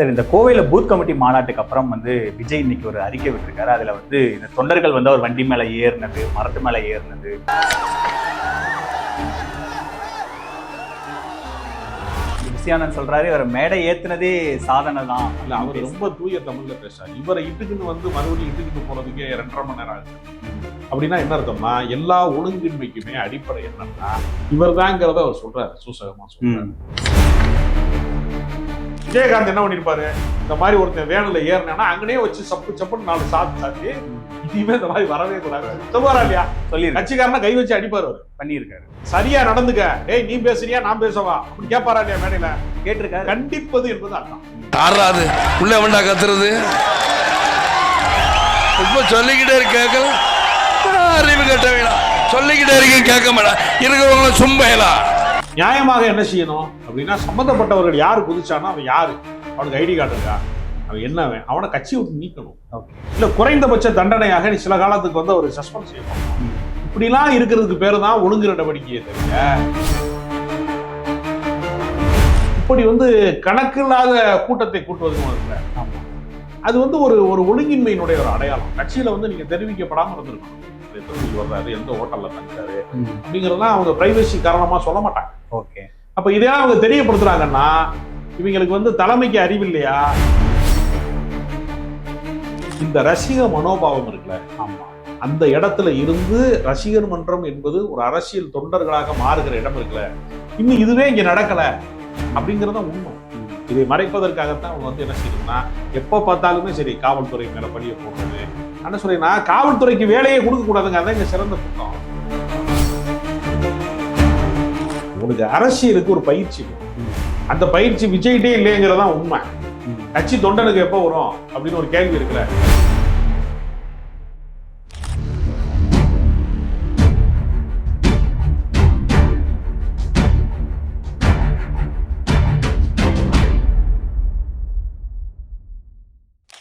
Sir இந்த கோவையில booth committee மாநாட்டுக்கு அப்புறம் வந்து விஜய் இன்னைக்கு ஒரு அறிக்கை விட்டிருக்காரு. அதுல வந்து இந்த தொண்டர்கள் வந்து அவர் வண்டி மேல ஏறினது மரத்து மேல ஏறினது. விஜயானந்த் சொல்றாரு இவர் மேடை ஏத்துனதே சாதனை தான். இல்ல அவர் ரொம்ப தூய தமிழ்ல பேசுறாரு. இவரை இட்டுக்குன்னு வந்து மறுபடியும் இட்டுக்கிட்டு போறதுக்கே ரெண்டரை மணி நேரம் ஆகுது அப்படின்னா என்ன அர்த்தம்னா எல்லா ஒழுங்கின்மைக்குமே அடிப்படை என்னன்னா இவர் தாங்கிறத அவர் சொல்றாரு. சூசகமா சொல்றாரு. விஜயகாந்த் என்ன பண்ணிருப்பாரு? இந்த மாதிரி ஒருத்தன் வேனில் ஏறினா அங்கனே வச்சு சப்பு சப்புன்னு நாலு சாத்து சாத்தி இனிமே இந்த மாதிரி வரவே கூடாது. சொல்லுவாரா இல்லையா? சொல்லியிருக்காரு. கட்சிக்காரனா கை வச்சு அடிப்பாரு அவரு. பண்ணியிருக்காரு. சரியா நடந்துக்க. டேய் நீ பேசுறியா நான் பேசவா? அப்படி கேட்பாரா இல்லையா மேடையில? கேட்டிருக்காரு. கண்டிப்பது என்பது அர்த்தம். ஆறாது உள்ள வேண்டா கத்துறது. இப்ப சொல்லிக்கிட்டே இருக்க அறிவு கட்ட வேணாம் சொல்லிக்கிட்டே இருக்கேன் கேட்க மாட்டேன் இருக்கிறவங்கள சும்பையலா நியாயமாக என்ன செய்யணும் அப்படின்னா சம்பந்தப்பட்டவர்கள் யார் குதிச்சானோ அவன் யாரு? அவனுக்கு ஐடி கார்டு இருக்கா? அவன் என்ன அவன்? கட்சி விட்டு நீக்கணும். இல்ல குறைந்தபட்ச தண்டனையாக நீ சில காலத்துக்கு வந்து ஒரு சஸ்பெண்ட் செய்யணும். இப்படிலாம் இருக்கிறதுக்கு பேரு தான் ஒழுங்கு நடவடிக்கையை தவிர இப்படி வந்து கணக்கில்லாத கூட்டத்தை கூட்டுவது இருக்குல்ல ஆமா. அது வந்து ஒரு ஒரு ஒழுங்கின்மையினுடைய ஒரு அடையாளம். கட்சியில வந்து நீங்க தெரிவிக்கப்படாம இருந்திருக்கணும். மணிக்கு வர்றாரு எந்த ஹோட்டல்ல தங்குறாரு. அப்படிங்கறதெல்லாம் அவங்க பிரைவசி காரணமா சொல்ல மாட்டாங்க. ஓகே. அப்ப இதெல்லாம் அவங்க தெரியப்படுத்துறாங்கன்னா இவங்களுக்கு வந்து தலைமைக்கு அறிவு இல்லையா? இந்த ரசிக மனோபாவம் இருக்குல்ல ஆமா. அந்த இடத்துல இருந்து ரசிகர் மன்றம் என்பது ஒரு அரசியல் தொண்டர்களாக மாறுகிற இடம் இருக்குல்ல இன்னும் இதுவே இங்க நடக்கல அப்படிங்கறத உண்மை. இதை மறைப்பதற்காகத்தான் அவங்க வந்து என்ன செய்யணும்னா எப்ப பார்த்தாலுமே சரி காவல்துறை மேல பழிய போடுறது என்ன சொல்றீங்கன்னா காவல்துறைக்கு வேலையே கொடுக்க கூடாதுங்க அதான் இங்க சிறந்த குற்றம் உனக்கு அரசியலுக்கு ஒரு பயிற்சி. அந்த பயிற்சி விஜய்கிட்டே இல்லைங்கிறதா உண்மை. கட்சி தொண்டனுக்கு எப்போ வரும் அப்படின்னு ஒரு கேள்வி இருக்குல்ல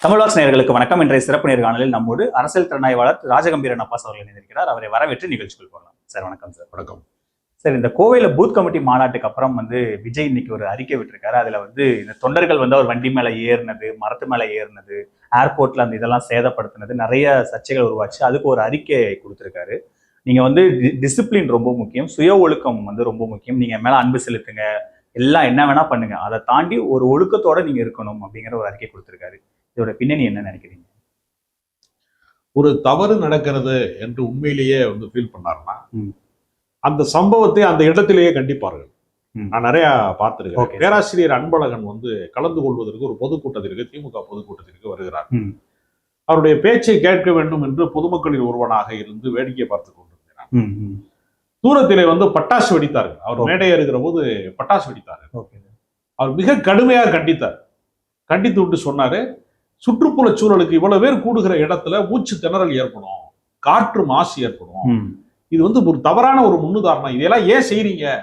தமிழ்வாஸ் நேயர்களுக்கு வணக்கம். இன்றைய சிறப்பு நேர்காணலில் நம்மோடு அரசியல் திறனாய்வாளர் ராஜகம்பீரன் அப்பாஸ் அவர்கள் இணைந்திருக்கிறார். அவரை வரவேற்று நிகழ்ச்சிக்குள் போகலாம். சார் வணக்கம் சார். வணக்கம். சார் இந்த கோவையில பூத் கமிட்டி மாநாட்டுக்கு அப்புறம் வந்து விஜய் இன்னைக்கு ஒரு அறிக்கை விட்டிருக்காரு. அதுல வந்து இந்த தொண்டர்கள் வந்து அவர் வண்டி மேல ஏறினது மரத்து மேல ஏறினது ஏர்போர்ட்ல அந்த இதெல்லாம் சேதப்படுத்தினது நிறைய சர்ச்சைகள் உருவாச்சு. அதுக்கு ஒரு அறிக்கை கொடுத்திருக்காரு. நீங்க வந்து டிசிப்ளின் ரொம்ப முக்கியம். சுய ஒழுக்கம் வந்து ரொம்ப முக்கியம். நீங்க என் மேல அன்பு செலுத்துங்க. எல்லாம் என்ன வேணா பண்ணுங்க. அதை தாண்டி ஒரு ஒழுக்கத்தோட நீங்க இருக்கணும் அப்படிங்கிற ஒரு அறிக்கை கொடுத்திருக்காரு. இதோட பின்னணி என்ன நினைக்கிறீங்க ஒரு தவறு நடக்கிறது என்று உண்மையிலேயே வந்து ஃபீல் பண்ணாருன்னா. அந்த சம்பவத்தை அந்த இடத்திலேயே கண்டிப்பார்கள். நான் நிறைய பார்த்திருக்கேன். பேராசிரியர் அன்பழகன் வந்து கலந்து கொள்வதற்கு ஒரு பொதுக்கூட்டத்திற்கு திமுக பொதுக்கூட்டத்திற்கு வருகிறார். அவருடைய பேச்சை கேட்க வேண்டும் என்று பொதுமக்களில் ஒருவனாக இருந்து வேடிக்கை பார்த்து ம். தூரத்திலே வந்து பட்டாசு வெடித்தார்கள் அவர். மேடை இருக்கிற போது பட்டாசு வெடித்தார்கள் அவர் மிக கடுமையாக கண்டித்தார் கண்டித்து விட்டு சொன்னாரு சுற்றுப்புற சூழலுக்கு இவ்வளவு பேர் கூடுகிற இடத்துல மூச்சு திணறல் ஏற்படும். காற்று மாசு ஏற்படும். இது வந்து ஒரு தவறான ஒரு முன்னுதாரணம். இதெல்லாம் ஏன் செய்றீங்க?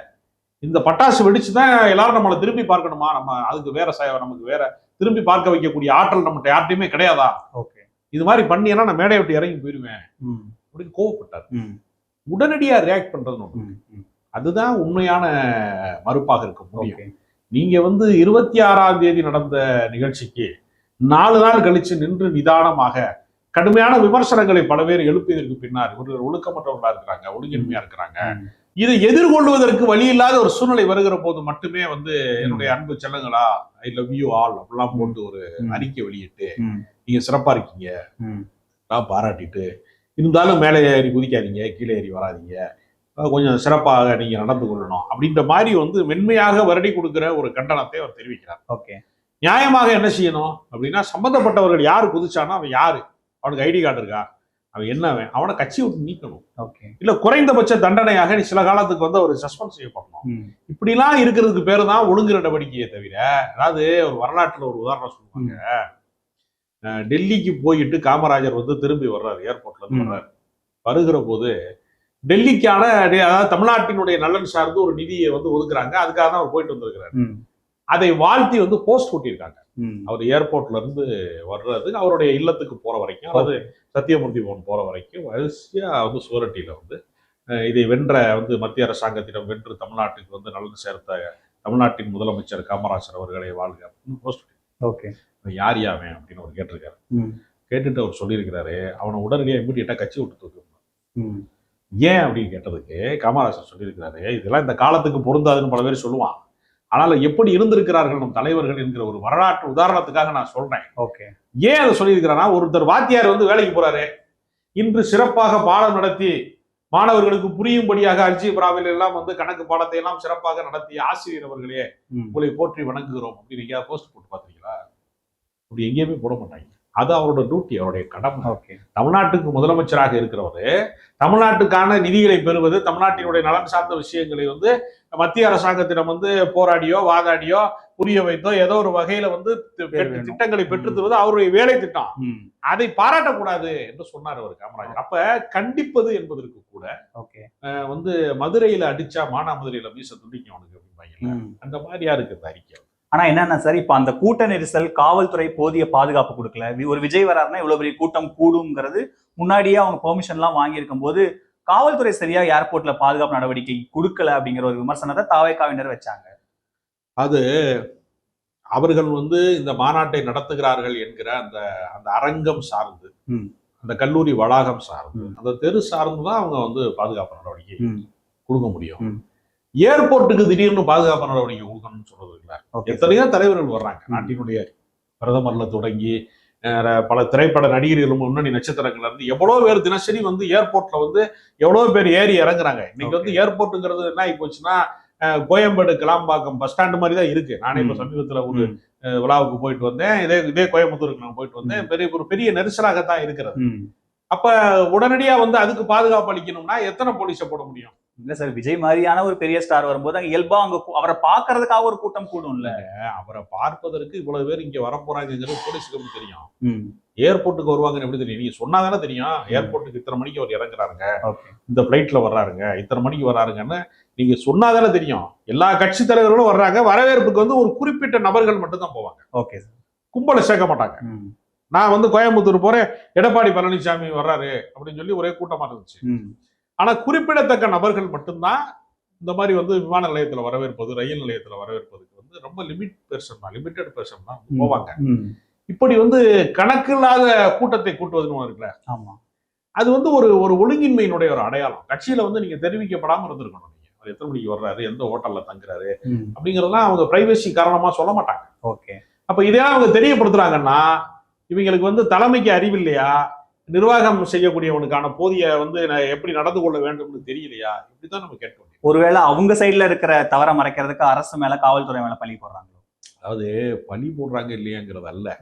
இந்த பட்டாசு வெடிச்சு தான் எல்லாரும் நம்மளை திரும்பி பார்க்கணுமா? நம்ம அதுக்கு வேற நமக்கு வேற திரும்பி பார்க்க வைக்கக்கூடிய ஆற்றல் நம்மகிட்ட யார்ட்டையுமே கிடையாதா? ஓகே. இது மாதிரி பண்ணியெல்லாம் நான் மேடையை விட்டு இறங்கி போயிருவேன். அப்படின்னு கோவப்பட்டார். உடனடியா ரியாக்ட். ம். அதுதான் உண்மையான மறுப்பாக இருக்க முடியும். நீங்க வந்து இருபத்தி ஆறாம் தேதி நடந்த நிகழ்ச்சிக்கு நாலு நாள் கழிச்சு நின்று நிதானமாக கடுமையான விமர்சனங்களை பல பேர் எழுப்பியதற்கு பின்னால் இவர்கள் ஒழுக்கமற்றவர்களா இருக்கிறாங்க ஒழுங்கின்மையா இருக்கிறாங்க. இதை எதிர்கொள்வதற்கு வழி இல்லாத ஒரு சூழ்நிலை வருகிற போது மட்டுமே வந்து என்னுடைய அன்பு செல்லங்களா ஐ லவ் யூ ஆல் அப்படிலாம் போட்டு ஒரு. அறிக்கை வெளியிட்டு. நீங்க சிறப்பா இருக்கீங்க. நான் பாராட்டிட்டு இருந்தாலும் மேலே ஏறி குதிக்காதீங்க கீழே ஏறி வராதீங்க கொஞ்சம் சிறப்பாக நீங்க நடந்து கொள்ளணும் அப்படின்ற மாதிரி வந்து மென்மையாக வருடி கொடுக்கிற ஒரு கண்டனத்தை அவர் தெரிவிக்கிறார் ஓகே நியாயமாக என்ன செய்யணும் அப்படின்னா சம்பந்தப்பட்டவர்கள் யார் குதிச்சானோ அவன் யாரு? அவனுக்கு ஐடி கார்டு இருக்கா? அவன் என்ன அவன்? அவனை கட்சி விட்டு நீக்கணும். ஓகே. இல்ல குறைந்தபட்ச தண்டனையாக நீ சில காலத்துக்கு வந்து அவர் சஸ்பெண்ட் செய்யப்படணும். இப்படிலாம் இருக்கிறதுக்கு பேரு தான் ஒழுங்கு நடவடிக்கையை தவிர அதாவது ஒரு வரலாற்றுல ஒரு உதாரணம் சொல்லுவாங்க. டெல்லிக்கு போயிட்டு காமராஜர் வந்து திரும்பி வர்றாரு ஏர்போர்ட்ல இருந்து. வர்றாரு. வருகிற போது டெல்லிக்கான அதாவது தமிழ்நாட்டினுடைய நலன் சார்ந்து ஒரு நிதியை வந்து ஒதுக்குறாங்க. அதுக்காக தான் அவர் போயிட்டு வந்திருக்கிறாரு. அதை வாழ்த்தி வந்து போஸ்ட் ஒட்டியிருக்காங்க ம். அவர் ஏர்போர்ட்ல இருந்து வர்றது அவருடைய இல்லத்துக்கு போற வரைக்கும் அதாவது சத்தியமூர்த்தி பவன் போற வரைக்கும் வரிசையா வந்து சுவரட்டியில வந்து இதை வென்ற வந்து மத்திய அரசாங்கத்திடம் வென்று தமிழ்நாட்டுக்கு வந்து நலன் சேர்த்த தமிழ்நாட்டின் முதலமைச்சர் காமராஜர் அவர்களை வாழ்க போஸ்ட் ஓகே. யார் யாவன் அப்படின்னு அவர் கேட்டிருக்காரு. கேட்டுட்டு அவர் சொல்லியிருக்கிறாரு அவனை உடனடியாக இம்மிடியட்டா கட்சி விட்டு தூக்கு ம். ஏன் அப்படின்னு கேட்டதுக்கு காமராஜர் சொல்லியிருக்கிறாரு இதெல்லாம் இந்த காலத்துக்கு பொருந்தாதுன்னு பல பேர் சொல்லுவான். ஆனால் எப்படி இருந்திருக்கிறார்கள் நம் தலைவர்கள் என்கிற ஒரு வரலாற்று உதாரணத்துக்காக நான் சொல்றேன். ஓகே. ஏன் அதை சொல்லியிருக்கிறான்னா ஒருத்தர் வாத்தியார் வந்து வேலைக்கு போறாரு. இன்று சிறப்பாக பாடம் நடத்தி மாணவர்களுக்கு புரியும்படியாக அல்ஜிப்ராவில் எல்லாம் வந்து கணக்கு பாடத்தை எல்லாம் சிறப்பாக நடத்திய ஆசிரியர் அவர்களே உங்களை போற்றி வணங்குகிறோம். அப்படின்னு எங்கேயாவது போஸ்ட் போட்டு பார்த்திருக்கீங்களா அப்படி எங்கேயுமே போட மாட்டாங்க. அது அவரோட டியூட்டி அவருடைய கடமை. ஓகே. தமிழ்நாட்டுக்கு முதலமைச்சராக இருக்கிறவர் தமிழ்நாட்டுக்கான நிதிகளை பெறுவது தமிழ்நாட்டினுடைய நலன் சார்ந்த விஷயங்களை வந்து மத்திய அரசாங்கத்திடம் வந்து போராடியோ வாதாடியோ புரிய வைத்தோ ஏதோ ஒரு வகையில வந்து பெற்று-. திட்டங்களை பெற்றுத் தருவது அவருடைய வேலை திட்டம். அதை பாராட்டக்கூடாது என்று சொன்னார் அவர் காமராஜர். அப்ப கண்டிப்பது என்பதற்கு கூட வந்து மதுரையில அடிச்சா மானாமதுரையில மீச துடிக்கும் அவனுக்கு அப்படிம்பாங்க. ம். அந்த மாதிரியா இருக்கு அறிக்கை? ஆனா என்னன்னா சார் இப்ப அந்த கூட்ட நெரிசல் காவல்துறை போதிய பாதுகாப்பு கொடுக்கல. ஒரு விஜய் வராருன்னா இவ்வளவு பெரிய கூட்டம் கூடுங்கிறது முன்னாடியே அவங்க பெர்மிஷன் எல்லாம் வாங்கியிருக்கும் போது காவல்துறை சரியா ஏர்போர்ட்ல பாதுகாப்பு நடவடிக்கை கொடுக்கல அப்படிங்கிற ஒரு விமர்சனத்தை தாவேக்காவினர் வச்சாங்க அது அவர்கள் வந்து இந்த மாநாட்டை நடத்துகிறார்கள் என்கிற அந்த அந்த அரங்கம் சார்ந்து. அந்த கல்லூரி வளாகம் சார்ந்து. அந்த தெரு சார்ந்து தான் அவங்க வந்து பாதுகாப்பு நடவடிக்கை. கொடுக்க முடியும். ஏர்போர்ட்டுக்கு திடீர்னு பாதுகாப்பு நடவடிக்கை கொடுக்கணும்னு சொல்றது இல்ல எத்தனையோ தலைவர்கள் வர்றாங்க. நாட்டினுடைய பிரதமர்ல தொடங்கி பல திரைப்பட நடிகர்களும் முன்னணி நட்சத்திரங்கள்ல இருந்து எவ்வளவு பேர் தினசரி வந்து ஏர்போர்ட்ல வந்து எவ்வளவு பேர் ஏறி இறங்குறாங்க. இன்னைக்கு வந்து ஏர்போர்ட்டுங்கிறது என்ன ஆகி போச்சுன்னா கோயம்பேடு கிளாம்பாக்கம் பஸ் ஸ்டாண்ட் மாதிரி தான் இருக்கு. நானே இப்ப. சமீபத்துல ஒரு விழாவுக்கு போயிட்டு வந்தேன். இதே இதே கோயம்புத்தூருக்கு நான் போயிட்டு வந்தேன். பெரிய ஒரு பெரிய நெரிசலாகத்தான் இருக்கிறது. அப்ப உடனடியா வந்து அதுக்கு பாதுகாப்பு அளிக்கணும்னா எத்தனை போலீஸை போட முடியும்? இல்ல சார் விஜய் மாதிரியான ஒரு பெரிய ஸ்டார் வரும்போது அங்க இயல்பா அங்க அவரை பாக்குறதுக்காக ஒரு கூட்டம் கூடும்ல. அவரை பார்ப்பதற்கு இவ்வளவு பேர் இங்க வரப்போறாங்கிறது போலீஸுக்கு எப்படி தெரியும். ஏர்போர்ட்டுக்கு வருவாங்கன்னு எப்படி தெரியும்? நீங்க சொன்னாதானே தெரியும் ஏர்போர்ட்டுக்கு இத்தனை மணிக்கு அவர் இறங்குறாருங்க. இந்த பிளைட்ல வர்றாருங்க இத்தனை மணிக்கு வர்றாருங்கன்னு நீங்க சொன்னாதானே தெரியும். எல்லா கட்சி தலைவர்களும் வர்றாங்க வரவேற்புக்கு வந்து ஒரு குறிப்பிட்ட நபர்கள் மட்டும்தான் போவாங்க. Okay sir. கும்பலை சேர்க்க மாட்டாங்க. நான் வந்து கோயம்புத்தூர் போறேன் எடப்பாடி பழனிசாமி வர்றாரு அப்படின்னு சொல்லி ஒரே கூட்டமா இருந்துச்சு. ம் ஆனா குறிப்பிடத்தக்க நபர்கள் மட்டும்தான் இந்த மாதிரி வந்து விமான நிலையத்துல வரவேற்பது ரயில் நிலையத்துல வரவேற்பதுக்கு வந்து ரொம்ப லிமிட் பெர்சன் தான் லிமிட்டட் பெர்சன் தான். போவாங்க. இப்படி வந்து கணக்கில்லாத கூட்டத்தை கூட்டுவதுன்னு இருக்குல்ல ஆமா. அது வந்து ஒரு ஒரு ஒழுங்கின்மையினுடைய ஒரு அடையாளம். கட்சியில வந்து நீங்க தெரிவிக்கப்படாம இருந்திருக்கணும் நீங்க. அவர் எத்தனை மணிக்கு வர்றாரு எந்த ஹோட்டல்ல தங்குறாரு அப்படிங்கறதெல்லாம் அவங்க பிரைவசி காரணமா சொல்ல மாட்டாங்க. ஓகே. அப்ப இதெல்லாம் அவங்க தெரியப்படுத்துறாங்கன்னா இவங்களுக்கு வந்து தலைமைக்கு அறிவு இல்லையா நிர்வாகம் செய்யக்கூடியவனுக்கான போதிய வந்து எப்படி நடந்து கொள்ள வேண்டும்னு தெரியலையா? இப்படிதான் நம்ம கேட்க முடியும் ஒருவேளை அவங்க சைடுல இருக்கிற தவற மறைக்கிறதுக்கு அரசு மேல காவல்துறை மேல பழி போடுறாங்களோ? அதாவது பழி போடுறாங்க இல்லையாங்கிறது அல்ல.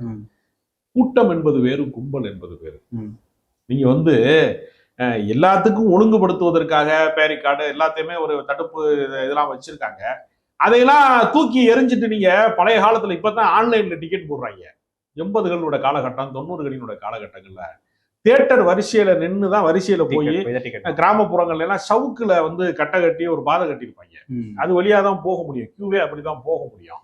கூட்டம் என்பது வேறு கும்பல் என்பது வேறு. நீங்க வந்து எல்லாத்துக்கும் ஒழுங்குபடுத்துவதற்காக பேரிக்கார்டு எல்லாத்தையுமே ஒரு தடுப்பு இது- இதெல்லாம் வச்சிருக்காங்க. அதையெல்லாம் தூக்கி எரிஞ்சிட்டு நீங்க பழைய காலத்துல இப்பதான் ஆன்லைன்ல டிக்கெட் போடுறாங்க. எண்பதுகளோட காலகட்டம் தொண்ணூறுகளினோட காலகட்டங்கள்ல தியேட்டர் வரிசையில நின்று தான் வரிசையில போய் கிராமப்புறங்கள்ல எல்லாம் சவுக்குல வந்து கட்டை கட்டி ஒரு பாதை கட்டியிருப்பாங்க. அது வழியா தான் போக முடியும். கியூவே அப்படிதான் போக முடியும்.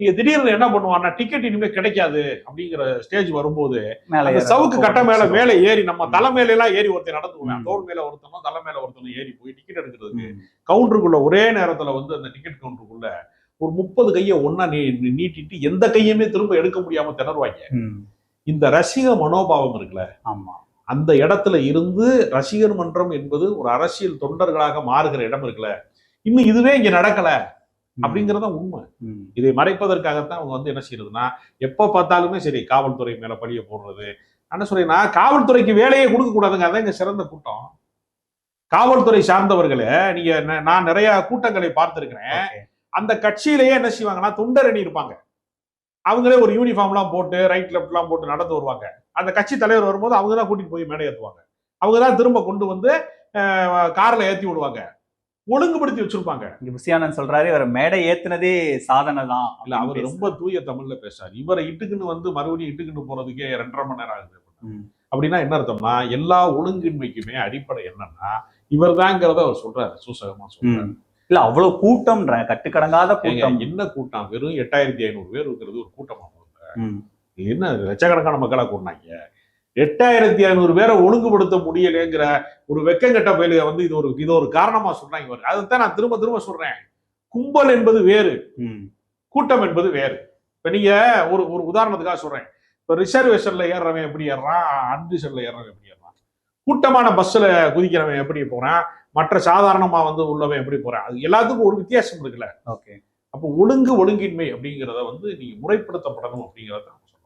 நீங்க திடீர்னு என்ன பண்ணுவான்னா டிக்கெட் இனிமே கிடைக்காது அப்படிங்கிற ஸ்டேஜ் வரும்போது சவுக்கு கட்ட மேல மேல ஏறி நம்ம தலை மேல எல்லாம் ஏறி ஒருத்தன் நடந்துக்குவேன். ம். தோல் மேல ஒருத்தனும் தலை மேல ஒருத்தனும் ஏறி போய் டிக்கெட் எடுக்கிறதுக்கு. கவுண்டருக்குள்ள ஒரே நேரத்துல வந்து அந்த டிக்கெட் கவுண்டருக்குள்ள ஒரு முப்பது கையை ஒன்னா நீ நீட்டிட்டு எந்த கையுமே திரும்ப எடுக்க முடியாம திணறுவாங்க. இந்த ரசிக மனோபாவம் இருக்குல்ல? ஆமா. அந்த இடத்துல இருந்து ரசிகர் மன்றம் என்பது ஒரு அரசியல் தொண்டர்களாக மாறுகிற இடம் இருக்குல்ல? இன்னும் இதுவே இங்க நடக்கல. அப்படிங்கறத உண்மை. இதை மறைப்பதற்காகத்தான் அவங்க வந்து என்ன செய்யறதுன்னா எப்ப பார்த்தாலுமே சரி காவல்துறை மேல பழிய போடுறது. என்ன சொல்றேன்னா காவல்துறைக்கு வேலையே கொடுக்க கூடாதுங்க. அதான் இங்க சிறந்த கூட்டம். காவல்துறை சார்ந்தவர்களே நீங்க நான் நிறைய கூட்டங்களை பார்த்திருக்கிறேன். அந்த கட்சியிலேயே என்ன செய்வாங்கன்னா தொண்டரணி இருப்பாங்க. அவங்களே ஒரு யூனிஃபார்ம்லாம் போட்டு ரைட் லெஃப்ட்லாம் போட்டு நடந்து வருவாங்க. அந்த கட்சி தலைவர் வரும்போது அவங்க தான் கூட்டிட்டு போய் மேடை ஏத்துவாங்க. அவங்க தான் திரும்ப கொண்டு வந்து கார்ல ஏத்தி விடுவாங்க. ஒழுங்குபடுத்தி வச்சிருப்பாங்க. இங்க புசியானந்த் சொல்றாரு இவர் மேடை ஏத்துனதே சாதனை தான் இல்ல அவர் ரொம்ப தூய தமிழ்ல பேசுறாரு. இவரை இட்டுக்குன்னு வந்து மறுபடியும் இட்டுக்குன்னு போறதுக்கே ரெண்டரை மணி நேரம் ஆகுது. அப்படின்னா. என்ன அர்த்தம்னா எல்லா ஒழுங்கின்மைக்குமே அடிப்படை என்னன்னா இவர் அவர் சொல்றாரு. சூசகமா சொல்றாரு. இல்ல அவ்வளவு கூட்டம்ன்ற கட்டுக்கடங்காத கூட்டம். என்ன கூட்டம்? வெறும் எட்டாயிரத்தி ஐநூறு பேர் இருக்கிறது ஒரு கூட்டமா என்ன லட்சக்கணக்கான மக்களா கூட்டினாங்க எட்டாயிரத்தி ஐநூறு பேரை ஒழுங்குபடுத்த முடியலைங்கிற ஒரு வெக்கங்கெட்ட பயிலுக வந்து இது ஒரு இது ஒரு காரணமா சொல்றாங்க இவர். அதைத்தான் நான் திரும்ப திரும்ப சொல்றேன். கும்பல் என்பது வேறு. கூட்டம் என்பது வேறு. இப்ப நீங்க ஒரு ஒரு உதாரணத்துக்காக சொல்றேன். இப்ப ரிசர்வேஷன்ல ஏறுறவன் எப்படி ஏறுறான்? அன்ரிசர்வ்ல ஏறுறவன் எப்படி ஏறுறான்? கூட்டமான பஸ்ல குதிக்கிறவன் எப்படி போறான்? மற்ற சாதாரணமா வந்து உள்ளவன் எப்படி போறான் அது எல்லாத்துக்கும் ஒரு வித்தியாசம் இருக்குல்ல. ஓகே. அப்போ ஒழுங்கு ஒழுங்கின்மை அப்படிங்கிறத வந்து நீங்க முறைப்படுத்தப்படணும் அப்படிங்கிறத நம்ம சொல்ல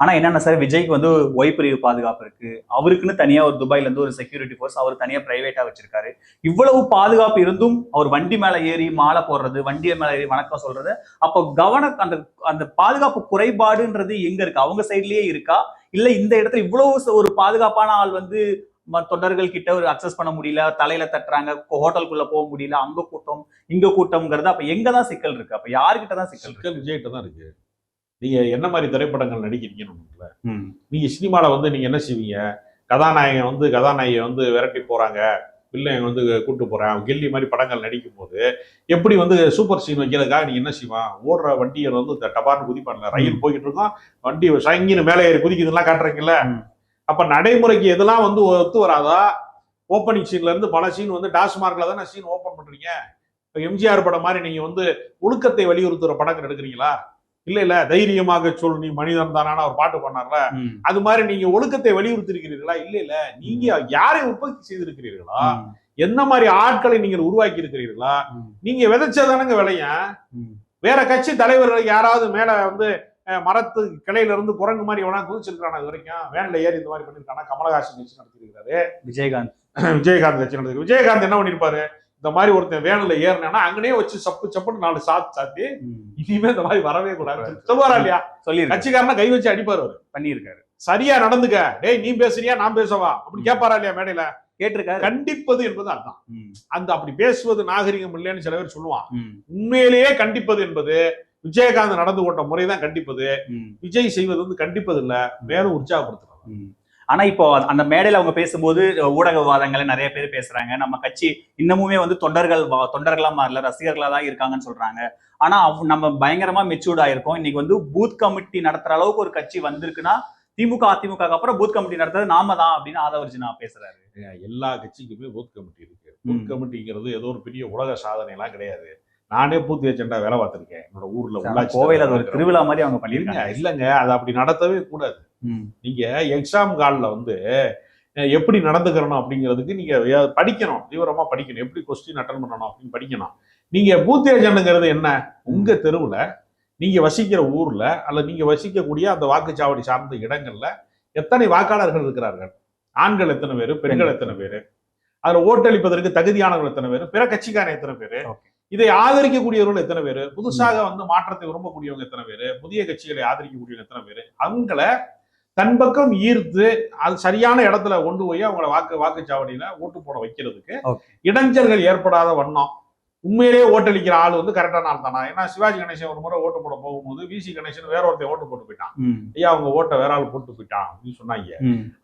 வரோம் என்னென்ன சார் விஜய்க்கு வந்து ஒய் பிரிவு பாதுகாப்பு இருக்கு. அவருக்குன்னு தனியா ஒரு துபாயில இருந்து ஒரு செக்யூரிட்டி ஃபோர்ஸ் அவர் தனியா பிரைவேட்டா வச்சிருக்காரு. இவ்வளவு பாதுகாப்பு இருந்தும் அவர் வண்டி மேல ஏறி மாலை போடுறது வண்டி மேல ஏறி வணக்கம் சொல்றது அப்போ கவன அந்த அந்த பாதுகாப்பு குறைபாடுன்றது எங்க இருக்கு? அவங்க சைட்லயே இருக்கா? இல்ல இந்த இடத்துல இவ்வளவு ஒரு பாதுகாப்பான ஆள் வந்து தொண்டர்கள் கிட்ட ஒரு அக்சஸ் பண்ண முடியல தலையில தட்டுறாங்க ஹோட்டலுக்குள்ள போக முடியல அங்க கூட்டம் இங்க கூட்டம்ங்கிறது அப்ப எங்க தான் சிக்கல் இருக்கு? அப்ப யாருக்கிட்ட தான் சிக்கல் இருக்கு சிக்கல் விஜய்கிட்ட தான் இருக்கு. நீங்க என்ன மாதிரி திரைப்படங்கள் நடிக்கிறீங்கன்னு ம், நீங்க சினிமால வந்து நீங்க என்ன செய்வீங்க? கதாநாயகன் வந்து கதாநாயகி வந்து விரட்டி போறாங்க. வில்லன் வந்து கூட்டு போறேன். கில்லி மாதிரி படங்கள் நடிக்கும் போது எப்படி வந்து சூப்பர் சீன் வைக்கிறதுக்காக நீ என்ன செய்வான் ஓடுற வண்டியை வந்து டபார்னு குதிப்பான்ல ரயில் போய்கிட்டு இருக்கோம் வண்டி சங்கின்னு மேலே ஏறி குதிக்குதுலாம் காட்டுறீங்கல்ல. அப்ப நடைமுறைக்கு எதெல்லாம் வந்து ஒத்து வராதா? ஓப்பனிங் சீன்ல இருந்து பல சீன் வந்து டாஸ்மார்க்ல தானே சீன் ஓப்பன் பண்றீங்க? எம்ஜிஆர் படம் மாதிரி நீங்க வந்து ஒழுக்கத்தை வலியுறுத்துற படங்கள் எடுக்கிறீங்களா? இல்ல இல்ல தைரியமாக சொல் நீ மனிதன் தானான ஒரு பாட்டு பண்ணார்ல அது மாதிரி நீங்க ஒழுக்கத்தை வலியுறுத்தி இருக்கிறீர்களா இல்ல இல்ல நீங்க யாரை உற்பத்தி செய்திருக்கிறீர்களா? என்ன மாதிரி ஆட்களை நீங்கள் உருவாக்கி இருக்கிறீர்களா நீங்க விதைச்சதானுங்க விளையும் ம். வேற கட்சி தலைவர்கள் யாராவது மேல வந்து மரத்து கிளையில இருந்து குரங்கு மாதிரி எவனா குதிச்சிருக்கானா இது வரைக்கும் வேன்ல ஏறி இந்த மாதிரி பண்ணிருக்கானா கமலஹாசன் கட்சி நடத்திருக்காரு விஜயகாந்த். விஜயகாந்த் கட்சி நடத்தி விஜயகாந்த் என்ன பண்ணிருப்பாரு இந்த மாதிரி ஒருத்தன் வேன்ல ஏறினா அங்கனே வச்சு சப்பு சப்புன்னு நாலு சாத்து சாத்தி இனிமே இந்த மாதிரி வரவே கூடாது சொல்லுவாரா இல்லையா? சொல்லியிருக்காரு. கட்சிக்காரனா கை வச்சு அடிப்பாரு அவரு. பண்ணியிருக்காரு. சரியா நடந்துக்க. டேய் நீ பேசுறியா நான் பேசவா? அப்படி கேட்பாரா இல்லையா மேடையில? கேட்டிருக்காரு. கண்டிப்பது என்பது அதுதான் அந்த அப்படி பேசுவது நாகரிகம் இல்லைன்னு சில பேர் சொல்லுவான். உண்மையிலேயே கண்டிப்பது என்பது விஜயகாந்த் நடந்து கொண்ட முறைதான் கண்டிப்பது. விஜய் செய்வது வந்து கண்டிப்பது இல்ல மேலும் உற்சாகப்படுத்துறது ம். ஆனா இப்போ அந்த மேடையில அவங்க பேசும்போது ஊடக விவாதங்களை நிறைய பேர் பேசுறாங்க. நம்ம கட்சி இன்னமுமே வந்து தொண்டர்கள் தொண்டர்களா மாறல ரசிகர்களா தான் இருக்காங்கன்னு சொல்றாங்க. ஆனா அவ்- நம்ம பயங்கரமா மெச்சூர்ட் ஆயிருக்கோம். இன்னைக்கு வந்து பூத் கமிட்டி நடத்துற அளவுக்கு ஒரு கட்சி வந்திருக்குன்னா திமுக அதிமுக அப்புறம் பூத் கமிட்டி நடத்துறது நாம தான் அப்படின்னு ஆதவர்ஜினா பேசுறாரு. எல்லா கட்சிக்குமே பூத் கமிட்டி இருக்கு. பூத் கமிட்டிங்கிறது ஏதோ ஒரு பெரிய உலக சாதனை எல்லாம் கிடையாது. நானே பூத் ஏஜெண்டா வேலை பார்த்திருக்கேன். என்னோட ஊர்ல உள்ளாட்சி கோவையில அது ஒரு திருவிழா மாதிரி அவங்க பண்ணிருக்காங்க இல்லைங்க அது அப்படி நடத்தவே கூடாது. நீங்க எக்ஸாம் காலில் வந்து எப்படி நடந்துக்கிறணும் அப்படிங்கிறதுக்கு நீங்க படிக்கணும் தீவிரமா படிக்கணும். எப்படி கொஸ்டின் அட்டன் பண்ணணும் அப்படின்னு படிக்கணும். நீங்க பூத் ஏஜென்ட்ங்கிறது என்ன? உங்க தெருவுல நீங்க வசிக்கிற ஊர்ல அல்லது நீங்க வசிக்கக்கூடிய அந்த வாக்குச்சாவடி சார்ந்த இடங்கள்ல எத்தனை வாக்காளர்கள் இருக்கிறார்கள்? ஆண்கள் எத்தனை பேர் பெண்கள் எத்தனை பேர்? அதுல ஓட்டளிப்பதற்கு தகுதியானவர்கள் எத்தனை பேர்? பிற கட்சிக்காரன் எத்தனை பேர். இதை ஆதரிக்கக்கூடியவர்கள் எத்தனை பேர்? புதுசாக வந்து மாற்றத்தை விரும்பக்கூடியவங்க எத்தனை பேர்? புதிய கட்சிகளை ஆதரிக்கக்கூடியவங்க எத்தனை பேர்? அவங்கள தன் பக்கம் ஈர்த்து அது சரியான இடத்துல கொண்டு போய் அவங்கள வாக்கு வாக்குச்சாவடியில ஓட்டு போட வைக்கிறதுக்கு. இடைஞ்சல்கள் ஏற்படாத வண்ணம். உண்மையிலேயே ஓட்டளிக்கிற ஆள் வந்து கரெக்டான ஆள் தானா? ஏன்னா சிவாஜி கணேசன் ஒரு முறை ஓட்டு போட போகும்போது விசி கணேசன் வேற ஒருத்தன் ஓட்டு போட்டு போயிட்டான். ஐயா அவங்க ஓட்டை வேற ஆள் போட்டு போயிட்டான் அப்படின்னு சொன்னாங்க.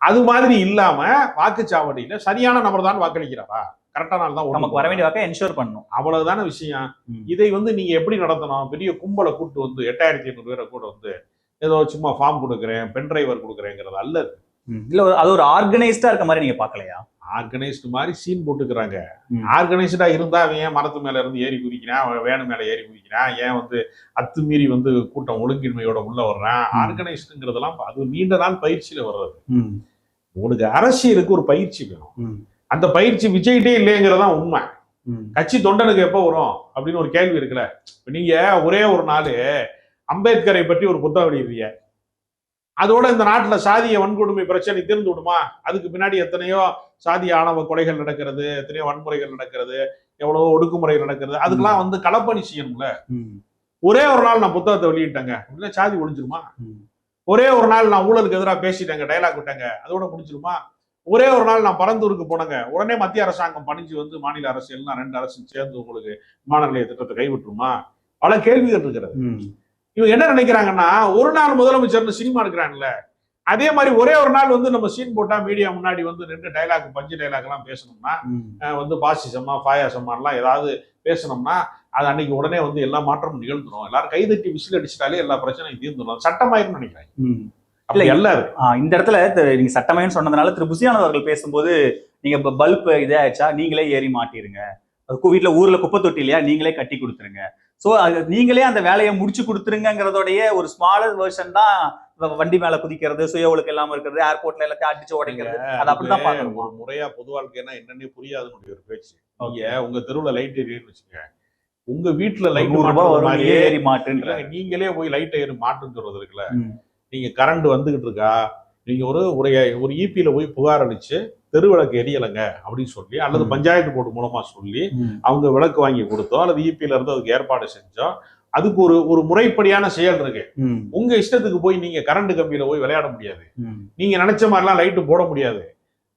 அது மாதிரி இல்லாம வாக்குச்சாவடியில சரியான நபர் தான் வாக்களிக்கிறாரா கரெக்டான ஆள் தான் நமக்கு வர வேண்டிய வாக்கை என்ஷூர் பண்ணணும். அவ்வளவுதான விஷயம். இதை வந்து நீங்க எப்படி நடத்தணும்? பெரிய கும்பலை கூட்டு வந்து எட்டாயிரத்தி ஐநூறு பேரை கூட வந்து ஏதோ சும்மா ஃபார்ம் கொடுக்குறேன் பென் டிரைவர் கொடுக்குறேங்கிறது அல்ல. இல்ல அது ஒரு ஆர்கனைஸ்டா இருக்க மாதிரி நீங்க பாக்கலையா ஆர்கனைஸ்டு மாதிரி சீன் போட்டுக்கிறாங்க. ஆர்கனைஸ்டா இருந்தா அவன் ஏன் மரத்து மேல இருந்து ஏறி குதிக்கிறான்? வேனு மேல ஏறி குதிக்கிறான். ஏன் வந்து அத்துமீறி வந்து கூட்டம் ஒழுங்கின்மையோட உள்ள வர்றான். ஆர்கனைஸ்டுங்கிறதெல்லாம் அது நீண்ட நாள் பயிற்சியில வர்றது. உங்களுக்கு அரசியலுக்கு ஒரு பயிற்சி வேணும். அந்த பயிற்சி விஜய்கிட்டே இல்லைங்கிறதான் உண்மை. கட்சி தொண்டனுக்கு எப்போ வரும்? அப்படின்னு ஒரு கேள்வி இருக்குல்ல. இப்ப நீங்க ஒரே ஒரு நாள் அம்பேத்கரை பற்றி ஒரு புத்தகம் எழுதிய அதோட இந்த நாட்டுல சாதிய வன்கொடுமை பிரச்சனை தீர்ந்து விடுமா? அதுக்கு பின்னாடி எத்தனையோ சாதிய ஆணவ கொலைகள் நடக்கிறது எத்தனையோ வன்முறைகள் நடக்கிறது எவ்வளவோ ஒடுக்குமுறை நடக்கிறது. அதுக்கெல்லாம் வந்து களப்பணி செய்யணும்ல. ஒரே ஒரு நாள் நான் புத்தகத்தை வெளியிட்டேங்க. அப்படின்னா சாதி ஒழிஞ்சிருமா. ஒரே ஒரு நாள் நான் ஊழலுக்கு எதிராக பேசிட்டேங்க டைலாக் விட்டேங்க. அதோட முடிஞ்சிருமா? ஒரே ஒரு நாள் நான் பரந்தூருக்கு போனேங்க. உடனே மத்திய அரசாங்கம் பணிஞ்சு வந்து மாநில அரசு எல்லாம் ரெண்டு அரசும் சேர்ந்து உங்களுக்கு விமான நிலைய திட்டத்தை கைவிட்டுருமா? பல கேள்விகள் இருக்கிறது. இவங்க என்ன நினைக்கிறாங்கன்னா ஒரு நாள் முதலமைச்சர்னு சினிமா எடுக்கிறாங்கல்ல அதே மாதிரி ஒரே ஒரு நாள் வந்து நம்ம சீன் போட்டா மீடியா முன்னாடி வந்து ரெண்டு டைலாக் பஞ்சு டைலாக் எல்லாம் பேசணும்னா வந்து பாசிசமா பாயாசமாலாம் ஏதாவது பேசணும்னா அது அன்னைக்கு உடனே வந்து எல்லா மாற்றமும் நிகழ்ந்துரும். எல்லாரும் கைதட்டி விசில் அடிச்சிட்டாலே எல்லா பிரச்சனையும் தீர்ந்துடும் சட்டமாயிரும்னு நினைக்கிறேன். இந்த இடத்துல நீங்க சட்டமயம்னு சொன்னதுனால திரு புசியானந்த் அவர்கள் பேசும்போது நீங்க பல்ப் இதே ஆயிடுச்சா நீங்களே ஏறி மாட்டிருங்க. வீட்ல ஊர்ல குப்பை தொட்டி இல்லையா நீங்களே கட்டி கொடுத்துருங்க. சோ நீங்களே அந்த வேலையை முடிச்சு கொடுத்துருங்கிறதோடைய ஒரு ஸ்மாலர் வெர்ஷன் தான் வண்டி மேல குதிக்கிறது சுய ஒழுக்கம் இல்லாம இருக்கிறது ஏர்போர்ட்ல எல்லாத்தையும் அடிச்சு உடைக்கிறது அது அப்படிதான் பாக்கணுமா ஒரு முறையா பொது வாழ்க்கைன்னா என்னன்னே புரியாதுன்னு ஒரு பேச்சு. நீங்க உங்க தெருவுல லைட் எரியுன்னு வச்சுங்க உங்க வீட்டுல லைட் ஏறி மாட்டுன்ற. நீங்களே போய் லைட் ஏறி மாட்டுன்னு சொல்றது இருக்குல்ல. ம். நீங்க கரண்ட் வந்துகிட்டு இருக்கா நீங்க ஒரு ஒரு ஒரு ஈபியில போய் புகார் அளிச்சு தெரு விளக்கு எரியலைங்க அப்படின்னு சொல்லி அல்லது. பஞ்சாயத்து போர்டு மூலமா சொல்லி. அவங்க விளக்கு வாங்கி கொடுத்தோம் அல்லது ஈபியில இருந்து அதுக்கு ஏற்பாடு செஞ்சோம் அதுக்கு ஒரு ஒரு முறைப்படியான செயல் இருக்கு. உங்க இஷ்டத்துக்கு போய் நீங்க கரண்ட் கம்பியில போய் விளையாட முடியாது. நீங்க நினைச்ச மாதிரிலாம் லைட்டு போட முடியாது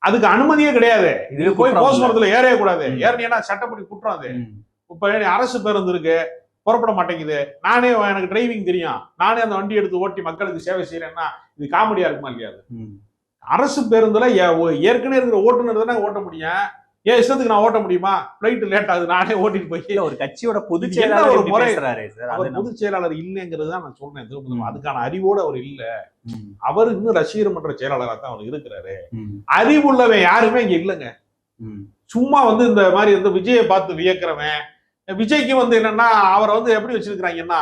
அதுக்கு அனுமதியே கிடையாது இதுவே போய் இல்ல. மரத்துல ஏறவே கூடாது. ஏறினீங்கன்னா சட்டப்படி குற்றம் அது. இப்ப அரசு பேருந்து இருக்கு புறப்பட மாட்டேங்குது நானே எனக்கு டிரைவிங் தெரியும் நானே அந்த வண்டி எடுத்து ஓட்டி மக்களுக்கு சேவை செய்யறேன்னா இது காமெடியா இருக்குமா இல்லையா. அரசு பேருந்துல ஏற்கனவே இருக்கிற ஓட்டுநர் தானே ஓட்ட முடியும் ஏன் இஷ்டத்துக்கு நான் ஓட்ட முடியுமா பிளைட் லேட் ஆகுது நானே ஓட்டிட்டு போய் ஒரு கட்சியோட பொதுச் செயலாளர் ஒரு முறை? அவர் பொதுச் செயலாளர் இல்லைங்கிறது தான் நான் சொல்றேன் திரும்ப. அதுக்கான அறிவோடு அவர் இல்ல. அவர் இன்னும் ரசிகர் மன்ற செயலாளராக தான் அவர் இருக்கிறாரு. அறிவுள்ளவன் யாருமே இங்க இல்லைங்க. சும்மா வந்து இந்த மாதிரி வந்து விஜயை பார்த்து வியக்கிறவன் விஜய்க்கு வந்து என்னன்னா அவரை வந்து எப்படி வச்சிருக்கிறாங்கன்னா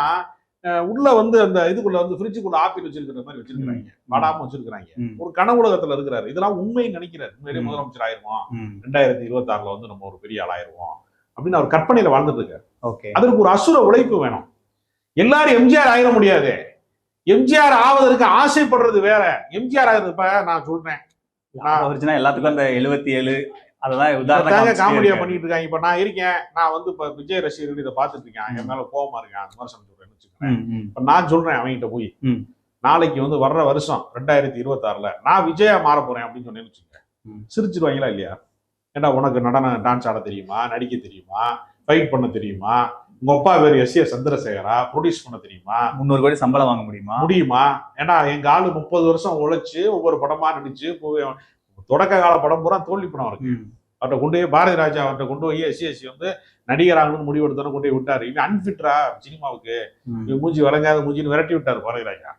உள்ள வந்து அந்த இதுக்குள்ள வந்து ஃப்ரிட்ஜுக்குள்ள ஆப்பிள் வச்சிருக்கிற மாதிரி வச்சிருக்காங்க படாம வச்சிருக்காங்க ம். ஒரு கனவுலகத்துல இருக்கிறாரு. இதெல்லாம் உண்மை நினைக்கிறாரு. உண்மையிலேயே ம். முதலமைச்சர் ஆயிருவோம். ரெண்டாயிரத்தி இருபத்தி ஆறுல வந்து நம்ம ஒரு பெரிய ஆளாயிருவோம். அப்படின்னு அவர் கற்பனையில வாழ்ந்துட்டு இருக்காரு ஓகே. அதற்கு ஒரு அசுர உழைப்பு வேணும். எல்லாரும் எம்ஜிஆர் ஆயிட முடியாது. எம்ஜிஆர் ஆவதற்கு ஆசைப்படுறது வேற. எம்ஜிஆர் ஆகிறது இப்ப நான் சொல்றேன். எல்லாத்துக்கும் அந்த எழுபத்தி ஏழு அதெல்லாம் உதாரணம் காமெடியா. பண்ணிட்டு இருக்காங்க இப்ப நான் இருக்கேன். நான் வந்து இப்ப விஜய் ரசிகர்கள் இதை பார்த்துட்டு இருக்கேன் என் மேல கோவமா இருக்கேன். அந்த சொல்றேன்னு வச்சுக்கோங்க. இப்ப நான் சொல்றேன் அவங்ககிட்ட போய். நாளைக்கு வந்து வர்ற வருஷம் ரெண்டாயிரத்தி இருபத்தி ஆறுல நான் விஜயா மாற போறேன் அப்படின்னு சொன்னேன்னு வச்சுக்கோங்க. சிரிச்சிருவாங்களா இல்லையா? ஏண்டா உனக்கு நடனம் டான்ஸ் ஆட தெரியுமா? நடிக்க தெரியுமா? ஃபைட் பண்ண தெரியுமா? உங்க அப்பா பேர் எஸ் ஏ சந்திரசேகரா? ப்ரொடியூஸ் பண்ண தெரியுமா? முந்நூறு கோடி சம்பளம் வாங்க முடியுமா? முடியுமா? ஏன்னா எங்க ஆளு முப்பது வருஷம் உழைச்சு ஒவ்வொரு படமா நடிச்சு தொடக்க கால படம் பூரா தோல்வி படம் இருக்கு. அவர்கிட்ட கொண்டு போய் பாரதி ராஜா அவர்கிட்ட கொண்டு போய் எஸ்சி எஸ்சி வந்து நடிகராகணும்னு முடிவு எடுத்தோன்னு கொண்டு போய் விட்டாரு. இவன் அன்பிட்ரா சினிமாவுக்கு. இவன் மூஞ்சி வழங்காத மூஞ்சின்னு விரட்டி விட்டார் பாரதி ராஜா.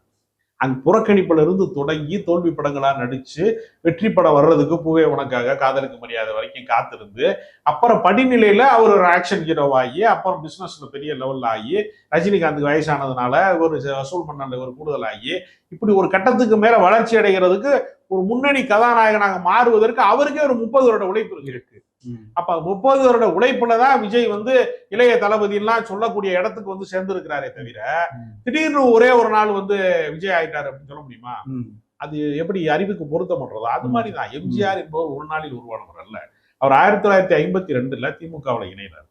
அந்த புறக்கணிப்புல இருந்து தொடங்கி தோல்வி படங்களா நடிச்சு வெற்றி படம் வர்றதுக்கு பூவே உனக்காக காதலுக்கு மரியாதை வரைக்கும் காத்திருந்து அப்புறம் படிநிலையில அவர் ஒரு ஆக்ஷன் ஹீரோவாகி அப்புறம் பிசினஸ்ல பெரிய லெவல்ல ஆகி ரஜினிகாந்துக்கு வயசானதுனால ஒரு வசூல் பண்ணல ஒரு கூடுதலாகி இப்படி ஒரு கட்டத்துக்கு மேல வளர்ச்சி அடைகிறதுக்கு ஒரு முன்னணி கதாநாயகனாக மாறுவதற்கு அவருக்கே ஒரு முப்பது வருட உழைப்பு இருக்கு. அப்ப முப்பது வருட உழைப்புல தான் விஜய் வந்து இளைய தளபதி எல்லாம் சொல்லக்கூடிய இடத்துக்கு வந்து சேர்ந்திருக்கிறாரே தவிர. திடீர்னு ஒரே ஒரு நாள் வந்து விஜய் ஆயிட்டாரு அப்படின்னு சொல்ல முடியுமா. அது எப்படி அறிவுக்கு பொருத்தமற்றதோ அது மாதிரி தான் எம்ஜிஆர் என்பவர் ஒரு நாளில் உருவானவர் அல்ல அவர் ஆயிரத்தி தொள்ளாயிரத்தி ஐம்பத்தி ரெண்டுல திமுகவில் இணைந்தார்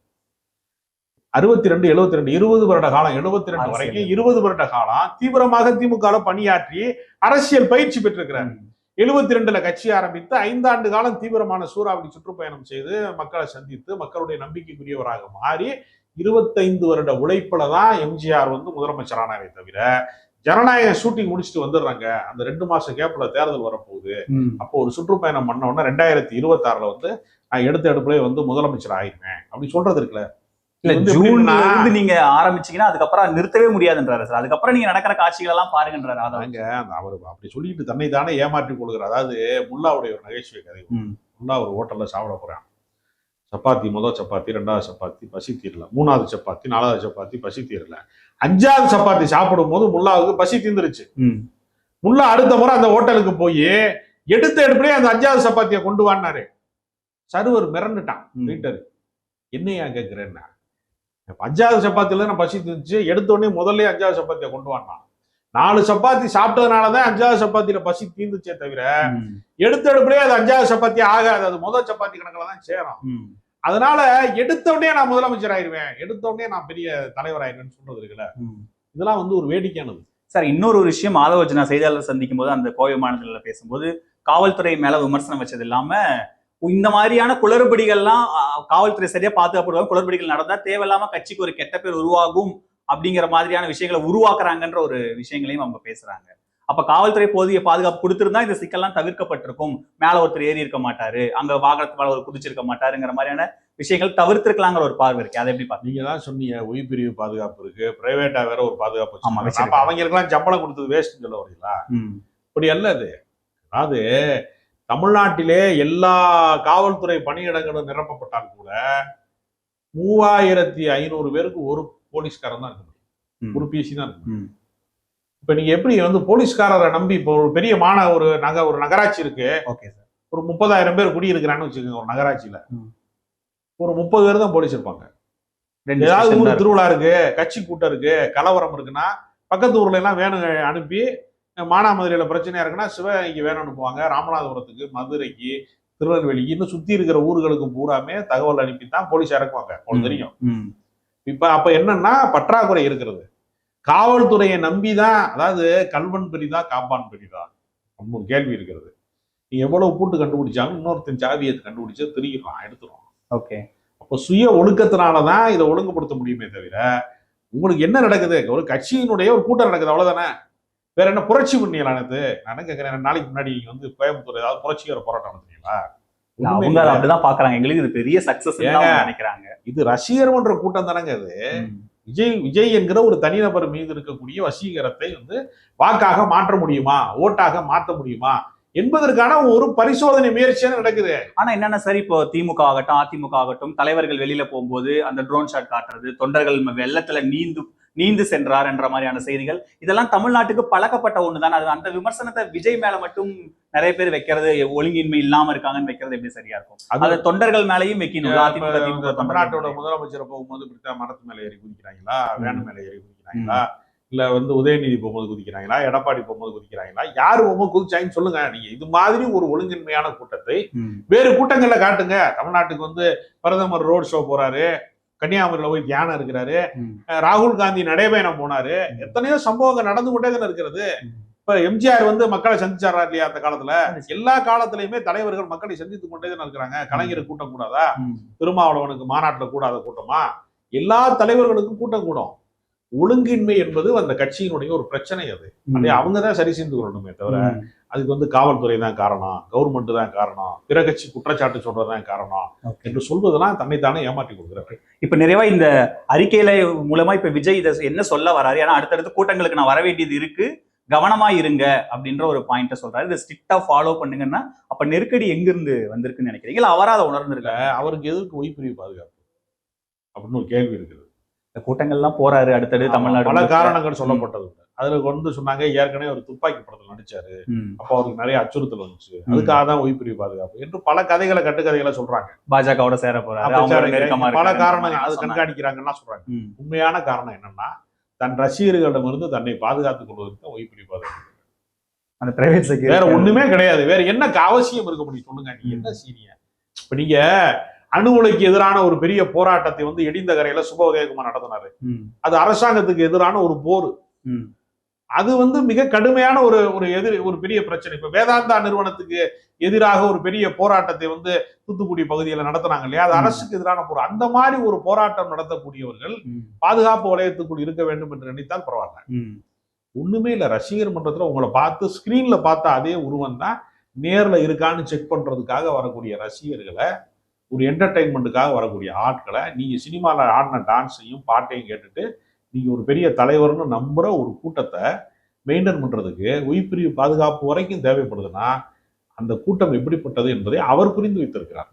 அறுபத்தி ரெண்டு எழுபத்தி ரெண்டு இருபது வருட காலம் எழுபத்தி ரெண்டு. வரைக்கும் இருபது வருட காலம் தீவிரமாக திமுக பணியாற்றி அரசியல் பயிற்சி பெற்றிருக்கிறார். எழுபத்தி ரெண்டுல கட்சி ஆரம்பித்து ஐந்தாண்டு காலம் தீவிரமான சூறாவளி சுற்றுப்பயணம் செய்து மக்களை சந்தித்து மக்களுடைய நம்பிக்கைக்குரியவராக மாறி இருபத்தைந்து வருட உழைப்புல தான் எம்ஜிஆர் வந்து முதலமைச்சரானாரே தவிர ஜனநாயக ஷூட்டிங் முடிச்சுட்டு வந்துடுறாங்க. அந்த ரெண்டு மாச கேப்ல தேர்தல் வரப்போகுது. அப்போ ஒரு சுற்றுப்பயணம் பண்ண உடனே ரெண்டாயிரத்தி இருபத்தி ஆறுல வந்து நான் எடுத்த எடுப்புலயே வந்து முதலமைச்சர் ஆயிருவேன் அப்படி சொல்றது இருக்குல்ல? இல்ல ஜூன்ல இருந்து நீங்க ஆரம்பிச்சீங்கன்னா அதுக்கப்புறம் நிறுத்தவே முடியாதுன்றாரு சார். அதுக்கப்புறம் நீங்க நடக்கிற காட்சிகள் எல்லாம் பாருங்கன்றாரு அந்த அவர் அப்படி சொல்லிட்டு தன்னை தானே ஏமாற்றி கொள்கிறார். அதாவது முல்லாவுடைய ஒரு நகைச்சுவை கதை. முல்லா ஒரு ஹோட்டல்ல சாப்பிட போறான். சப்பாத்தி முதல் சப்பாத்தி ரெண்டாவது சப்பாத்தி பசி தீரல. மூணாவது சப்பாத்தி நாலாவது சப்பாத்தி பசி தீரல. அஞ்சாவது சப்பாத்தி சாப்பிடும் போது முல்லாவுக்கு பசி தீந்துருச்சு. ம். முல்லா அடுத்த முறை அந்த ஹோட்டலுக்கு போய் எடுத்த எடுப்புலயே அந்த அஞ்சாவது சப்பாத்தியை கொண்டு வான்னாரு. சர்வர் மிரண்டுட்டான் ம். வெயிட்டர் என்னையா கேட்கிறேன்னா அஞ்சாவது சப்பாத்தில நான் பசி தீர்ந்துச்சு எடுத்த உடனே முதல்ல அஞ்சாவது சப்பாத்தியை கொண்டு வான்னான். நாலு சப்பாத்தி சாப்பிட்டதுனாலதான் அஞ்சாவது சப்பாத்தியில பசி தீர்ந்துச்சே தவிர. எடுத்த எடுப்புலயே அது அஞ்சாவது சப்பாத்தி ஆகாது. அது முதல் சப்பாத்தி கணக்குல தான் சேரும். அதனால எடுத்த உடனே நான் முதலமைச்சர் ஆயிருவேன். எடுத்த உடனே நான் பெரிய தலைவர் ஆயிருவேன்னு சொல்றது இருக்குல்ல. இதெல்லாம் வந்து ஒரு வேடிக்கையானது. சார் இன்னொரு ஒரு விஷயம் ஆதவர்ஜனா செய்தியாளர் சந்திக்கும் போது அந்த கோவை மாநிலத்துல பேசும்போது காவல்துறை மேல விமர்சனம் வச்சது இல்லாம இந்த மாதிரியான குளறுபடிகள்லாம் காவல்துறை சரியா பாதுகாப்படுவாங்க குளறுபடிகள் நடந்தா தேவையில்லாம கட்சிக்கு ஒரு கெட்ட பேர் உருவாகும் அப்படிங்கிற மாதிரியான விஷயங்களை உருவாக்குறாங்கன்ற ஒரு விஷயங்களையும் அவங்க பேசுறாங்க. அப்ப காவல்துறை போதிய பாதுகாப்பு கொடுத்திருந்தா இந்த சிக்கல்லாம் தவிர்க்கப்பட்டிருக்கும். மேல ஒருத்தர் ஏறி இருக்க மாட்டாரு அங்க வாகனத்து மேல ஒரு குதிச்சிருக்க மாட்டாருங்கிற மாதிரியான விஷயங்கள் தவிர்த்திருக்கலாங்கிற ஒரு பார்வை இருக்கு. அதை எப்படி பாத்தீங்க நீங்க தான் சொன்னீங்க உயிர் பிரிவு பாதுகாப்பு இருக்கு பிரைவேட்டா வேற ஒரு பாதுகாப்பு ஆமா, வச்சிருக்காங்க. அவங்களுக்கெல்லாம் சம்பளம் கொடுத்தது வேஸ்ட் சொல்ல வரீங்களா. இப்படி அல்ல அது. அதாவது தமிழ்நாட்டிலே எல்லா காவல்துறை பணியிடங்களும் நிரப்பப்பட்டால் கூட மூவாயிரத்தி ஐநூறு பேருக்கு ஒரு போலீஸ்காரன் தான் இருக்க முடியும். ஒரு பிஎஸ்சி தான் இருக்க. இப்ப நீங்க எப்படி வந்து போலீஸ்காரரை நம்பி இப்போ ஒரு பெரிய மாந ஒரு நக ஒரு நகராட்சி இருக்கு ஓகே சார் ஒரு முப்பதாயிரம் பேர் குடியிருக்கிறான்னு வச்சுக்கோங்க ஒரு நகராட்சியில. ஒரு முப்பது பேர் தான் போலீஸ் இருப்பாங்க ஏதாவது ஊர். திருவிழா இருக்கு கட்சி கூட்டம் இருக்கு கலவரம் இருக்குன்னா பக்கத்து ஊர்ல எல்லாம் வேணும் அனுப்பி மானாமதுரையில பிரச்சனையா இருக்குன்னா சிவகங்கைக்கு வேணும் அனுப்புவாங்க ராமநாதபுரத்துக்கு மதுரைக்கு திருநெல்வேலிக்கு. இன்னும் சுத்தி இருக்கிற ஊர்களுக்கு பூராமே தகவல் அனுப்பி தான் போலீஸ் இறக்குவாங்க. உங்களுக்கு தெரியும். இப்ப அப்ப என்னன்னா பற்றாக்குறை இருக்கிறது. காவல்துறையை நம்பி தான் அதாவது கல்வன் பெரிதா காப்பான் பெரிதா? ஒரு கேள்வி இருக்கிறது. நீ எவ்வளவு பூட்டு கண்டுபிடிச்சாலும் இன்னொருத்தன் சாவியை கண்டுபிடிச்சு திருகிடலாம் எடுத்துரும். ஓகே. அப்போ சுய ஒழுக்கத்தினால தான் இதை ஒழுங்குபடுத்த முடியுமே தவிர உங்களுக்கு என்ன நடக்குது? ஒரு கட்சியினுடைய ஒரு கூட்டம் நடக்குது அவ்வளவுதானே? வேற என்ன புரட்சி பண்ணியலாம் நேத்து நான் கேட்கிறேன் நாளைக்கு முன்னாடி நீங்க வந்து கோயம்புத்தூர் ஏதாவது புரட்சிகர போராட்டம் நடத்துறீங்களா அவங்க. அப்படிதான் பாக்குறாங்க. எங்களுக்கு இது பெரிய சக்சஸ்? நினைக்கிறாங்க. இது ரசிகர் மன்ற கூட்டம் தானங்க அது. விஜய் விஜய் என்கிற ஒரு தனிநபர் மீது இருக்கக்கூடிய வசீகரத்தை வந்து வாக்காக மாற்ற முடியுமா? ஓட்டாக மாற்ற முடியுமா? என்பதற்கான ஒரு பரிசோதனை முயற்சியான நடக்குது. ஆனா என்னன்னா சார் இப்போ திமுக ஆகட்டும் அதிமுக ஆகட்டும் தலைவர்கள் வெளியில போகும்போது அந்த ட்ரோன் ஷாட் காட்டுறது தொண்டர்கள் வெள்ளத்துல நீந்து நீந்து சென்றார் என்ற மாதிரியான செய்திகள். இதெல்லாம் தமிழ்நாட்டுக்கு பழக்கப்பட்ட ஒண்ணுதான். அது அந்த விமர்சனத்தை விஜய் மேல மட்டும் நிறைய பேர் வைக்கிறது ஒழுங்கின்மை இல்லாம இருக்காங்கன்னு வைக்கிறது எப்படி சரியா இருக்கும்? அது தொண்டர்கள் மேலயும் வைக்கணும். தமிழ்நாட்டோட. முதலமைச்சர் போகும்போது மரத்து மேல ஏறி குதிக்கிறாங்களா. வேன் மேல ஏறி குதிக்கிறாங்களா? இல்ல வந்து உதயநிதி போகும்போது குதிக்கிறாங்களா? எடப்பாடி போகும்போது குதிக்கிறாங்களா? யாரு போகும்போது குதிச்சாங்கன்னு சொல்லுங்க. நீங்க இது மாதிரி ஒரு ஒழுங்கின்மையான கூட்டத்தை. வேறு கூட்டங்கள்ல காட்டுங்க. தமிழ்நாட்டுக்கு வந்து பிரதமர் ரோட் ஷோ போறாரு. கன்னியாகுமரியில போய் தியானம் இருக்கிறாரு. ராகுல் காந்தி நடைபயணம் போனாரு. எத்தனையோ சம்பவங்கள் நடந்து கொண்டே தானே இருக்கிறது. இப்ப எம்ஜிஆர் வந்து மக்களை சந்திச்சாரா இல்லையா அந்த காலத்துல? எல்லா காலத்திலயுமே தலைவர்கள் மக்களை சந்தித்து கொண்டே தானே இருக்கிறாங்க. கலைஞர் கூட்டம் கூடாதா. திருமாவளவனுக்கு மாநாட்டுல கூடாத கூட்டமா? எல்லா தலைவர்களுக்கும் கூட்டம் கூடும். ஒழுங்கின்மை என்பது அந்த கட்சியினுடைய ஒரு பிரச்சனை அது. அதை அவங்க தான் சரி செய்து கொள்ளணுமே தவிர. அதுக்கு வந்து காவல்துறை தான் காரணம் கவர்மெண்ட் தான் காரணம் பிற கட்சி குற்றச்சாட்டு சொல்றதுதான் காரணம் Okay. என்று சொல்வதெல்லாம் தன்னைத்தானே ஏமாற்றி கொடுக்குறாரு. இப்ப நிறைவா இந்த அறிக்கையில மூலமா இப்ப விஜய் இதை என்ன சொல்ல வராரு? ஏன்னா அடுத்தடுத்து கூட்டங்களுக்கு நான் வர வேண்டியது இருக்கு. கவனமா இருங்க அப்படின்ற ஒரு பாயிண்ட சொல்றாரு. இதை ஸ்ட்ரிக்டா ஃபாலோ பண்ணுங்கன்னா அப்ப நெருக்கடி எங்க இருந்து வந்திருக்குன்னு நினைக்கிறீங்க? அவரா அதை உணர்ந்திருக்காரு? அவருக்கு எதற்கு ஒய்பிரிவு பாதுகாப்பு? அப்படின்னு ஒரு கேள்வி இருக்குது. இந்த கூட்டங்கள்லாம் போறாரு அடுத்தடுத்து ஆமா, தமிழ்நாடு பல. காரணங்கள் சொல்லப்பட்டது. அதுல வந்து சொன்னாங்க ஏற்கனவே ஒரு துப்பாக்கி படத்துல நடிச்சாரு. அப்போ அவருக்கு நிறைய அச்சுறுத்தல் வந்துச்சு. அதுக்காக தான் ஒய்பிரிவு பாதுகாப்பு என்று பல கதைகளை கட்டுக்கதைகளை சொல்றாங்க. பாஜகவோட சேர நெருக்கமா பல காரணங்கள் மாதிரி அது. கண்காணிக்கிறாங்கன்னா சொல்றாங்க. உண்மையான காரணம் என்னன்னா தன் ரசிகர்களிடமிருந்து தன்னை பாதுகாத்துக் கொள்வதற்கு ஒய்பிரிவு பாதுகாப்பு. அந்த பிரைவேட் செக்யூரிட்டி வேற ஒண்ணுமே கிடையாது. வேற என்ன அவசியம் இருக்க முடியும்? சொல்லுங்க நீங்க என்ன சீனிய இப்ப நீங்க அணு உலைக்கு எதிரான ஒரு பெரிய போராட்டத்தை வந்து இடிந்த கரையில சுப உதயகுமார் நடத்தினாரு அது அரசாங்கத்துக்கு எதிரான ஒரு போர். அது வந்து மிக கடுமையான ஒரு ஒரு எதிர் ஒரு பெரிய பிரச்சனை. இப்ப வேதாந்தா நிறுவனத்துக்கு எதிராக ஒரு பெரிய போராட்டத்தை வந்து தூத்துக்குடி பகுதியில நடத்துனாங்க இல்லையா? அது. அரசுக்கு எதிரான போர். அந்த மாதிரி ஒரு போராட்டம் நடத்தக்கூடியவர்கள் பாதுகாப்பு வலயத்துக்குள் இருக்க வேண்டும் என்று நினைத்தால் பரவாயில்ல. ஒண்ணுமே இல்ல. ரசிகர் மன்றத்துல உங்களை பார்த்து ஸ்கிரீன்ல பார்த்த அதே உருவம் தான் நேர்ல இருக்கான்னு செக் பண்றதுக்காக வரக்கூடிய ரசிகர்களை ஒரு என்டர்டைன்மெண்ட்டுக்காக வரக்கூடிய ஆட்களை நீங்கள் சினிமாவில் ஆடின டான்ஸையும் பாட்டையும் கேட்டுட்டு நீங்கள் ஒரு பெரிய தலைவர்னு நம்புகிற ஒரு கூட்டத்தை மெயின்டைன் பண்ணுறதுக்கு உயிர்பிரிவு பாதுகாப்பு வரைக்கும் தேவைப்படுதுன்னா அந்த கூட்டம் எப்படிப்பட்டது என்பதை அவர் புரிந்து வைத்திருக்கிறார்.